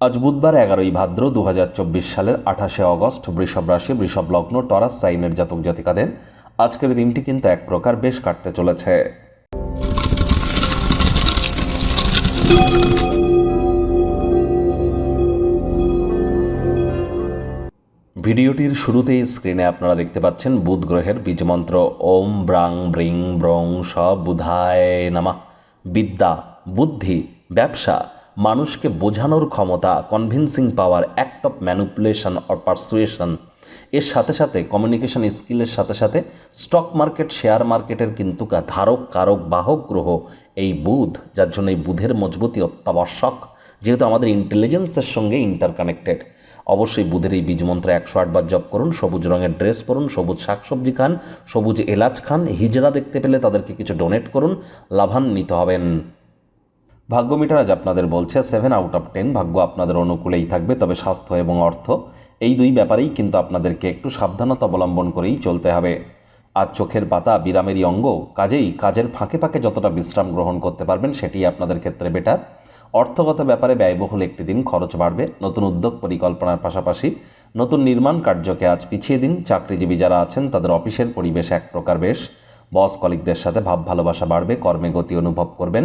আজ বুধবার এগারোই ভাদ্র দু হাজার চব্বিশ সালের আঠাশে অগস্ট, বৃষভ রাশি, বৃষভ লগ্ন, টরাস, সাইনের জাতক জাতিকাদের আজকের দিনটি কিন্তু এক প্রকার বেশ কাটতে চলেছে। ভিডিওটির শুরুতেই স্ক্রিনে আপনারা দেখতে পাচ্ছেন বুধ গ্রহের বীজমন্ত্র ওম ব্রাং ব্রিং ব্রং স বুধায় নামা। বিদ্যা, বুদ্ধি, ব্যবসা মানুষকে বোঝানোর ক্ষমতা convincing power act of manipulation or persuasion এর সাথে সাথে কমিউনিকেশন স্কিলের সাথে সাথে স্টক মার্কেট শেয়ার মার্কেটের কিন্তু ধারক, কারক, বাহক গ্রহ এই বুধ, যার জন্য এই বুধের মজবুতি অত্যাবশ্যক। যেহেতু আমাদের ইন্টেলিজেন্সের সঙ্গে ইন্টারকানেক্টেড অবশ্যই বুধের এই বীজমন্ত্র একশো আটবার জপ করুন, সবুজ রঙের ড্রেস পরুন, সবুজ শাকসবজি খান, সবুজ এলাচ খান, হিজড়া দেখতে পেলে তাদেরকে কিছু ডোনেট করুন, লাভান্বিত হবেন। ভাগ্য মিটার আজ আপনাদের বলছে সেভেন আউট অফ টেন ভাগ্য আপনাদের অনুকূলেই থাকবে, তবে স্বাস্থ্য এবং অর্থ, এই দুই ব্যাপারেই কিন্তু আপনাদেরকে একটু সাবধানতা অবলম্বন করেই চলতে হবে। আজ চোখের পাতা, বিরামেরই অঙ্গ, কাজেই কাজের ফাঁকে ফাঁকে যতটা বিশ্রাম গ্রহণ করতে পারবেন সেটি আপনাদের ক্ষেত্রে বেটার অর্থগত ব্যাপারে ব্যয়বহুল একটি দিন খরচ বাড়বে, নতুন উদ্যোগ পরিকল্পনার পাশাপাশি নতুন নির্মাণ কার্যকে আজ পিছিয়ে দিন, চাকরিজীবী যারা আছেন, তাদের অফিসের পরিবেশ এক প্রকার বেশ। বস কলিকদের সাথে ভাব ভালোবাসা বাড়বে, কর্মে গতি অনুভব করবেন।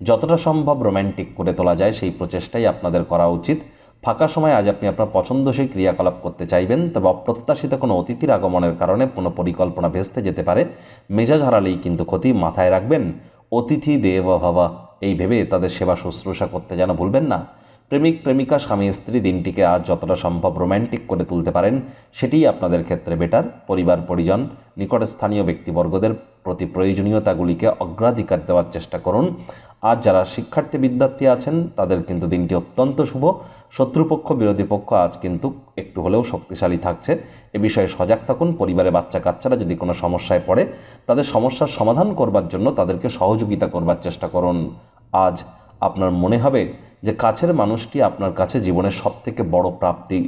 যতটা সম্ভব রোম্যান্টিক করে তোলা যায় সেই প্রচেষ্টাই আপনাদের করা উচিত। ফাঁকা সময় আজ আপনি আপনার পছন্দসই ক্রিয়াকলাপ করতে চাইবেন, তবে অপ্রত্যাশিত কোনো অতিথির আগমনের কারণে কোনো পরিকল্পনা ভেস্তে যেতে পারে। মেজাজ হারালেই কিন্তু ক্ষতি মাথায় রাখবেন। অতিথি দেব ভাবা, এই ভেবে তাদের সেবা শুশ্রূষা করতে যেন ভুলবেন না। প্রেমিক, প্রেমিকা, স্বামী, স্ত্রী দিনটিকে আজ যতটা সম্ভব রোম্যান্টিক করে তুলতে পারেন, সেটিই আপনাদের ক্ষেত্রে বেটার। পরিবার, পরিজন নিকটস্থানীয় ব্যক্তিবর্গদের প্রতি প্রয়োজনীয়তাগুলিকে অগ্রাধিকার দেওয়ার চেষ্টা করুন। আজ যারা শিক্ষার্থী, বিদ্যার্থী আছেন, তাদের কিন্তু দিনটি অত্যন্ত শুভ। শত্রুপক্ষ, বিরোধী পক্ষ আজ কিন্তু একটু হলেও শক্তিশালী থাকছে। এ বিষয়ে সজাগ থাকুন। পরিবারে বাচ্চা কাচ্চারা যদি কোনো সমস্যায় পড়ে, তাদের সমস্যার সমাধান করবার জন্য তাদেরকে সহযোগিতা করবার চেষ্টা করুন। আজ আপনার মনে হবে যে কাছের মানুষটি আপনার কাছে জীবনের সবথেকে বড় প্রাপ্তি